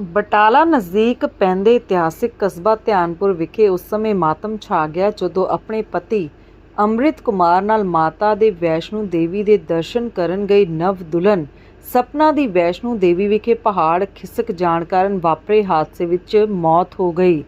ਬਟਾਲਾ ਨਜ਼ਦੀਕ ਪੈਂਦੇ ਇਤਿਹਾਸਿਕ ਕਸਬਾ ਧਿਆਨਪੁਰ ਵਿਖੇ ਉਸ ਸਮੇਂ ਮਾਤਮ ਛਾ ਗਿਆ ਜਦੋਂ ਆਪਣੇ ਪਤੀ ਅੰਮ੍ਰਿਤ ਕੁਮਾਰ ਨਾਲ ਮਾਤਾ ਦੇ ਵੈਸ਼ਨੂ ਦੇਵੀ ਦੇ ਦਰਸ਼ਨ ਕਰਨ ਗਈ ਨਵ ਦੁਲਹਨ। ਸਪਨਾ ਦੀ ਵੈਸ਼ਨੂ ਦੇਵੀ ਵਿਖੇ ਪਹਾੜ ਖਿਸਕ ਜਾਣ ਕਾਰਨ ਵਾਪਰੇ ਹਾਦਸੇ ਵਿੱਚ ਮੌਤ ਹੋ ਗਈ।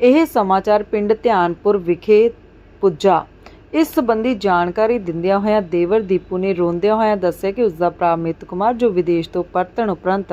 ਇਹ ਸਮਾਚਾਰ ਪਿੰਡ ਧਿਆਨਪੁਰ ਵਿਖੇ ਪੁੱਜਾ। ਇਸ ਸਬੰਧੀ ਜਾਣਕਾਰੀ ਦਿੰਦਿਆਂ ਹੋਇਆਂ ਦੇਵਰ ਦੀਪੂ ਨੇ ਰੋਂਦਿਆਂ ਹੋਇਆਂ ਦੱਸਿਆ ਕਿ ਉਸ ਦਾ ਭਰਾ ਅਮਿਤ ਕੁਮਾਰ, ਜੋ ਵਿਦੇਸ਼ ਤੋਂ ਪਰਤਣ ਉਪਰੰਤ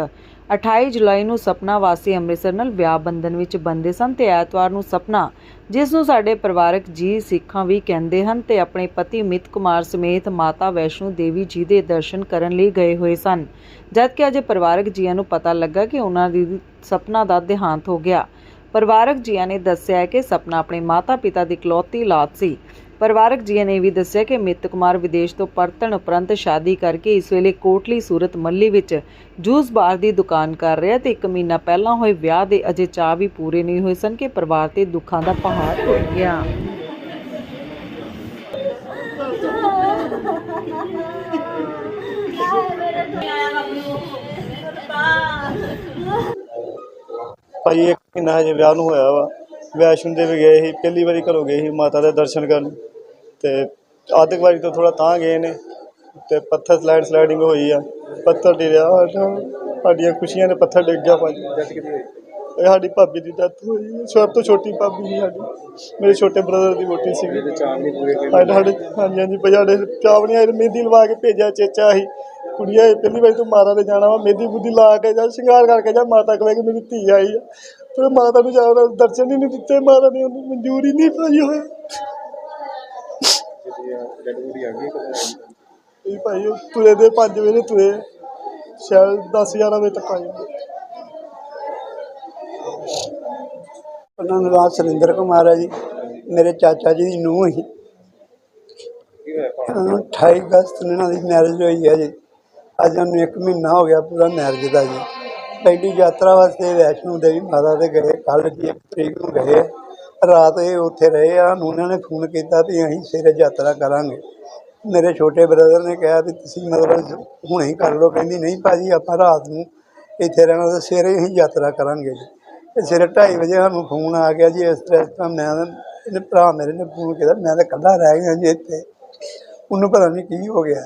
28 ਜੁਲਾਈ ਨੂੰ ਸਪਨਾ ਵਾਸੀ ਅੰਮ੍ਰਿਤਸਰ ਨਾਲ ਵਿਆਹ ਬੰਧਨ ਵਿੱਚ ਬੰਦੇ ਸਨ ਤੇ ਐਤਵਾਰ ਨੂੰ ਸਪਨਾ, ਜਿਸ ਨੂੰ ਸਾਡੇ ਪਰਿਵਾਰਕ ਜੀ ਸਿੱਖਾਂ ਵੀ ਕਹਿੰਦੇ ਹਨ ਤੇ ਆਪਣੇ ਪਤੀ ਅਮਿਤ ਕੁਮਾਰ ਸਮੇਤ ਮਾਤਾ ਵੈਸ਼ਨੂ ਦੇਵੀ ਜੀ ਦੇ ਦਰਸ਼ਨ ਕਰਨ ਲਈ ਗਏ ਹੋਏ ਸਨ। ਜਦਕਿ ਅਜੇ ਪਰਿਵਾਰਕ ਜੀਆਂ ਨੂੰ ਪਤਾ ਲੱਗਾ ਕਿ ਉਹਨਾਂ ਦੀ ਸਪਨਾ ਦਾ ਦੇਹਾਂਤ ਹੋ ਗਿਆ। ਪਰਿਵਾਰਕ ਜੀਆਂ ਨੇ ਦੱਸਿਆ ਕਿ ਸਪਨਾ ਆਪਣੇ ਮਾਤਾ-ਪਿਤਾ ਦੀ ਇਕਲੌਤੀ ਲਾਤ ਸੀ। ਪਰਿਵਾਰਕ ਜੀਆਂ ਨੇ ਵੀ ਦੱਸਿਆ ਕਿ ਅਮਿਤ ਕੁਮਾਰ ਵਿਦੇਸ਼ ਤੋਂ ਪਰਤਣ ਉਪਰੰਤ ਸ਼ਾਦੀ ਕਰਕੇ ਇਸ ਵੇਲੇ ਕੋਟਲੀ ਸੂਰਤ ਮੱਲੀ ਵਿੱਚ ਜੂਸ ਬਾਰ ਦੀ ਦੁਕਾਨ ਕਰ ਰਿਹਾ ਤੇ ਇੱਕ ਮਹੀਨਾ ਪਹਿਲਾਂ ਹੋਏ ਵਿਆਹ ਦੇ ਅਜੇ ਚਾਹ ਵੀ ਪੂਰੇ ਨਹੀਂ ਹੋਏ ਸਨ ਕਿ ਪਰਿਵਾਰ ਤੇ ਦੁੱਖਾਂ ਦਾ ਪਹਾੜ ਟੁੱਟ ਗਿਆ। ਭਾਈ, ਇੱਕ ਮਹੀਨਾ ਹਜੇ ਵਿਆਹ ਨੂੰ ਹੋਇਆ ਵਾ। ਵੈਸ਼ਨੋ ਦੇਵੀ ਗਏ ਸੀ ਪਹਿਲੀ ਵਾਰੀ ਘਰੋਂ ਗਏ ਸੀ ਮਾਤਾ ਦੇ ਦਰਸ਼ਨ ਕਰਨ ਤੇ ਆਧਿਕ ਵਾਰੀ ਤੋਂ ਥੋੜਾ ਤਾਂ ਗਏ ਨੇ ਤੇ ਪੱਥਰ ਸਲਾਈਡ ਸਲਾਈਡਿੰਗ ਹੋਈ ਆ ਪੱਥਰ ਡਿਰਿਆ ਸਾਡਾ- ਸਾਡੀਆਂ ਖੁਸ਼ੀਆਂ ਦੇ ਪੱਥਰ ਡਿੱਗ ਗਿਆ ਭਾਈ ਇਹ ਸਾਡੀ ਭਾਬੀ ਦੀ ਡੈਥ ਹੋਈ ਸਭ ਤੋਂ ਛੋਟੀ ਭਾਬੀ ਸੀ ਸਾਡੀ ਮੇਰੇ ਛੋਟੇ ਬ੍ਰਦਰ ਦੀ ਵੋਟੀ ਸੀਗੀ। ਸਾਡੇ ਸਾਡੇ ਹਾਂਜੀ ਹਾਂਜੀ ਭਾਈ ਸਾਡੇ ਚਾਵਣੀ ਆਏ ਮਹਿੰਦੀ ਲਵਾ ਕੇ ਭੇਜਿਆ ਚੇਚਾ ਸੀ। ਕੁੜੀਆਂ ਇਹ ਪਹਿਲੀ ਵਾਰੀ ਤੂੰ ਮਾਤਾ ਦੇ ਜਾਣਾ ਵਾ ਮਹਿੰਦੀ ਬੁੱਧੀ ਲਾ ਕੇ ਜਾ, ਸ਼ਿੰਗਾਰ ਕਰਕੇ ਜਾ, ਮਾਤਾ ਕੋਲ ਕਿ ਮੇਰੀ ਧੀ ਆਈ ਆ। ਫਿਰ ਮਾਤਾ ਨੂੰ ਜਾ ਦਰਸ਼ਨ ਹੀ ਨਹੀਂ ਦਿੱਤੇ, ਮਾਤਾ ਨੇ ਉਹਨੂੰ ਮਨਜੂਰੀ ਨਹੀਂ ਪਾਈ ਹੋਇਆ ਇਹ ਭਾਈ, ਉਹ ਤੁਰੇ ਦੇ 5 ਵਜੇ ਤੁਰੇ, ਸ਼ਾਇਦ 10 11 ਵਜੇ ਤੱਕ ਆਏ ਉਹਨਾਂ ਦਾ ਨਾਮ ਸੁਰਿੰਦਰ ਕੁਮਾਰ ਹੈ ਜੀ। ਮੇਰੇ ਚਾਚਾ ਜੀ ਦੀ ਨੂੰਹ ਸੀ ਅਹ 28 ਅਗਸਤ ਨੂੰ ਇਹਨਾਂ ਦੀ ਮੈਰਿਜ ਹੋਈ ਹੈ ਜੀ। ਅੱਜ ਉਹਨੂੰ ਇੱਕ ਮਹੀਨਾ ਹੋ ਗਿਆ ਪੂਰਾ ਮੈਰਿਜ ਦਾ ਜੀ। ਪਹਿਲੀ ਯਾਤਰਾ ਵਾਸਤੇ ਵੈਸ਼ਨੂ ਦੇਵੀ ਮਾਤਾ ਦੇ ਗਏ ਕੱਲ੍ਹ ਜੀ ਇੱਕ ਤਰੀਕ ਨੂੰ ਗਏ। ਰਾਤ ਇਹ ਉੱਥੇ ਰਹੇ ਆ ਨੂੰ ਉਹਨਾਂ ਨੇ ਫੋਨ ਕੀਤਾ ਵੀ ਅਸੀਂ ਸਵੇਰੇ ਯਾਤਰਾ ਕਰਾਂਗੇ। ਮੇਰੇ ਛੋਟੇ ਬ੍ਰਦਰ ਨੇ ਕਿਹਾ ਵੀ ਤੁਸੀਂ ਮਤਲਬ ਹੁਣੇ ਹੀ ਕਰ ਲਓ, ਕਹਿੰਦੀ ਨਹੀਂ ਭਾਜੀ, ਆਪਾਂ ਰਾਤ ਨੂੰ ਇੱਥੇ ਰਹਿਣਾ ਤੇ ਸਵੇਰੇ ਹੀ ਯਾਤਰਾ ਕਰਾਂਗੇ ਜੀ। ਸਵੇਰੇ 2:30 ਵਜੇ ਸਾਨੂੰ ਫੋਨ ਆ ਗਿਆ ਜੀ, ਇਸ ਤਰ੍ਹਾਂ ਇਸ ਤਰ੍ਹਾਂ ਮੈਂ ਇਹਨੇ ਭਰਾ ਮੇਰੇ ਨੇ ਫੋਨ ਕੀਤਾ, ਮੈਂ ਤਾਂ ਇਕੱਲਾ ਰਹਿ ਗਿਆ ਜੀ ਇੱਥੇ। ਉਹਨੂੰ ਪਤਾ ਨਹੀਂ ਕੀ ਹੋ ਗਿਆ।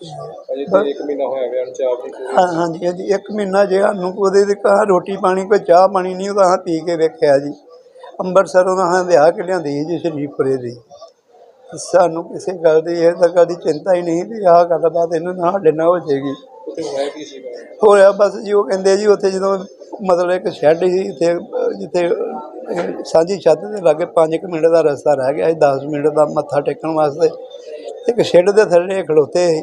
ਅਜੇ ਤੇ ਇੱਕ ਮਹੀਨਾ ਹੋਇਆ ਵਿਆਹ ਨੂੰ ਚਾਹ ਵੀ ਨਹੀਂ ਹਾਂ ਹਾਂਜੀ ਹਾਂਜੀ ਇੱਕ ਮਹੀਨਾ ਜੇ ਸਾਨੂੰ ਉਹਦੇ ਦੇ ਕਹਾ ਰੋਟੀ ਪਾਣੀ ਕੋਈ ਚਾਹ ਪਾਣੀ ਨਹੀਂ ਉਹਦਾ ਹਾਂ ਪੀ ਕੇ ਵੇਖਿਆ ਜੀ। ਅੰਮ੍ਰਿਤਸਰੋਂ ਦਾ ਹਾਂ ਵਿਆਹ ਕੇ ਲਿਆਂਦੀ ਸੀ ਜੀ ਸ਼ਰੀਫਪੁਰੇ ਦੀ। ਸਾਨੂੰ ਕਿਸੇ ਗੱਲ ਦੀ ਇਹ ਤਾਂ ਕਦੀ ਚਿੰਤਾ ਹੀ ਨਹੀਂ ਵੀ ਆਹ ਗੱਲਬਾਤ ਇਹਨਾਂ ਨਾਲ ਸਾਡੇ ਨਾਲ ਹੋ ਜਾਏਗੀ। ਉੱਥੇ ਹੋਇਆ ਕੀ ਸੀਗਾ ਹੋਇਆ ਬਸ ਜੀ ਉਹ ਕਹਿੰਦੇ ਜੀ ਉੱਥੇ ਜਦੋਂ ਮਤਲਬ ਇੱਕ ਸ਼ੈੱਡ ਸੀ ਇੱਥੇ ਅਹ, ਜਿੱਥੇ ਅਹ, ਸਾਂਝੀ ਛੱਤ ਦੇ ਲਾਗੇ 5 ਮਿੰਟ ਦਾ ਰਸਤਾ ਰਹਿ ਗਿਆ ਸੀ 10 ਮਿੰਟ ਦਾ ਮੱਥਾ ਟੇਕਣ ਵਾਸਤੇ। ਇੱਕ ਸ਼ੈੱਡ ਦੇ ਥੱਲੇ ਖਲੋਤੇ ਸੀ।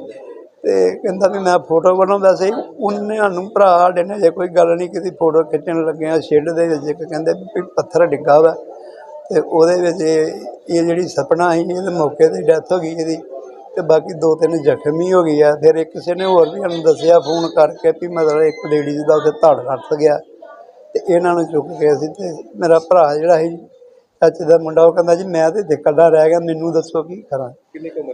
ਤੇ ਕਹਿੰਦਾ ਵੀ ਮੈਂ ਫੋਟੋ ਬਣਾਉਂਦਾ ਸੀ। ਉਹਨੇ ਸਾਨੂੰ ਭਰਾ ਸਾਡੇ ਨੇ ਜੇ ਕੋਈ ਗੱਲ ਨਹੀਂ ਕੀਤੀ, ਫੋਟੋ ਖਿੱਚਣ ਲੱਗਿਆ ਸ਼ੇਡ ਦੇ ਵਿੱਚ। ਇੱਕ ਕਹਿੰਦੇ ਵੀ ਪੱਥਰ ਡਿੱਗਾ ਵਾ। ਤੇ ਉਹਦੇ ਵਿੱਚ ਇਹ ਇਹ ਜਿਹੜੀ ਸਪਨਾ ਸੀ, ਇਹਦੇ ਮੌਕੇ ਤੇ ਡੈਥ ਹੋ ਗਈ ਇਹਦੀ। ਤੇ ਬਾਕੀ ਦੋ ਤਿੰਨ ਜ਼ਖਮੀ ਹੋ ਗਈ ਆ। ਫਿਰ ਇੱਕ ਕਿਸੇ ਨੇ ਹੋਰ ਵੀ ਸਾਨੂੰ ਦੱਸਿਆ ਫੋਨ ਕਰਕੇ ਵੀ ਮਤਲਬ ਇੱਕ ਲੇਡੀਜ਼ ਦਾ ਉੱਥੇ ਧੜ ਕੱਟ ਗਿਆ। ਤੇ ਇਹਨਾਂ ਨੂੰ ਚੁੱਕ ਕੇ ਅਸੀਂ ਤੇ ਮੇਰਾ ਭਰਾ ਜਿਹੜਾ ਸੀ, ਚਾਚੇ ਦਾ ਮੁੰਡਾ, ਉਹ ਕਹਿੰਦਾ ਜੀ ਮੈਂ ਤੇ ਇੱਥੇ ਇਕੱਲਾ ਰਹਿ ਗਿਆ, ਮੈਨੂੰ ਦੱਸੋ ਕੀ ਕਰਾਂ। ਕਿੰਨੀ ਉਮਰ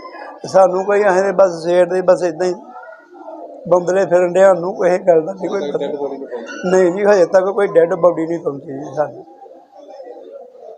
ਸਾਨੂੰ ਕੋਈ ਐਂ ਬਸ ਸਵੇਰ ਦੇ ਬਸ ਇਦਾਂ ਹੀ ਬੰਦਲੇ ਫਿਰਨ ਡਿਆ ਨੂੰ ਕੋਈ ਗੱਲ ਦਾ ਨਹੀਂ ਕੋਈ ਪਤਾ। ਨਹੀਂ ਜੀ ਹਜੇ ਤੱਕ ਕੋਈ ਡੈੱਡ ਬੋਡੀ ਨਹੀਂ ਪਹੁੰਚੀ ਜੀ ਸਾਨੂੰ।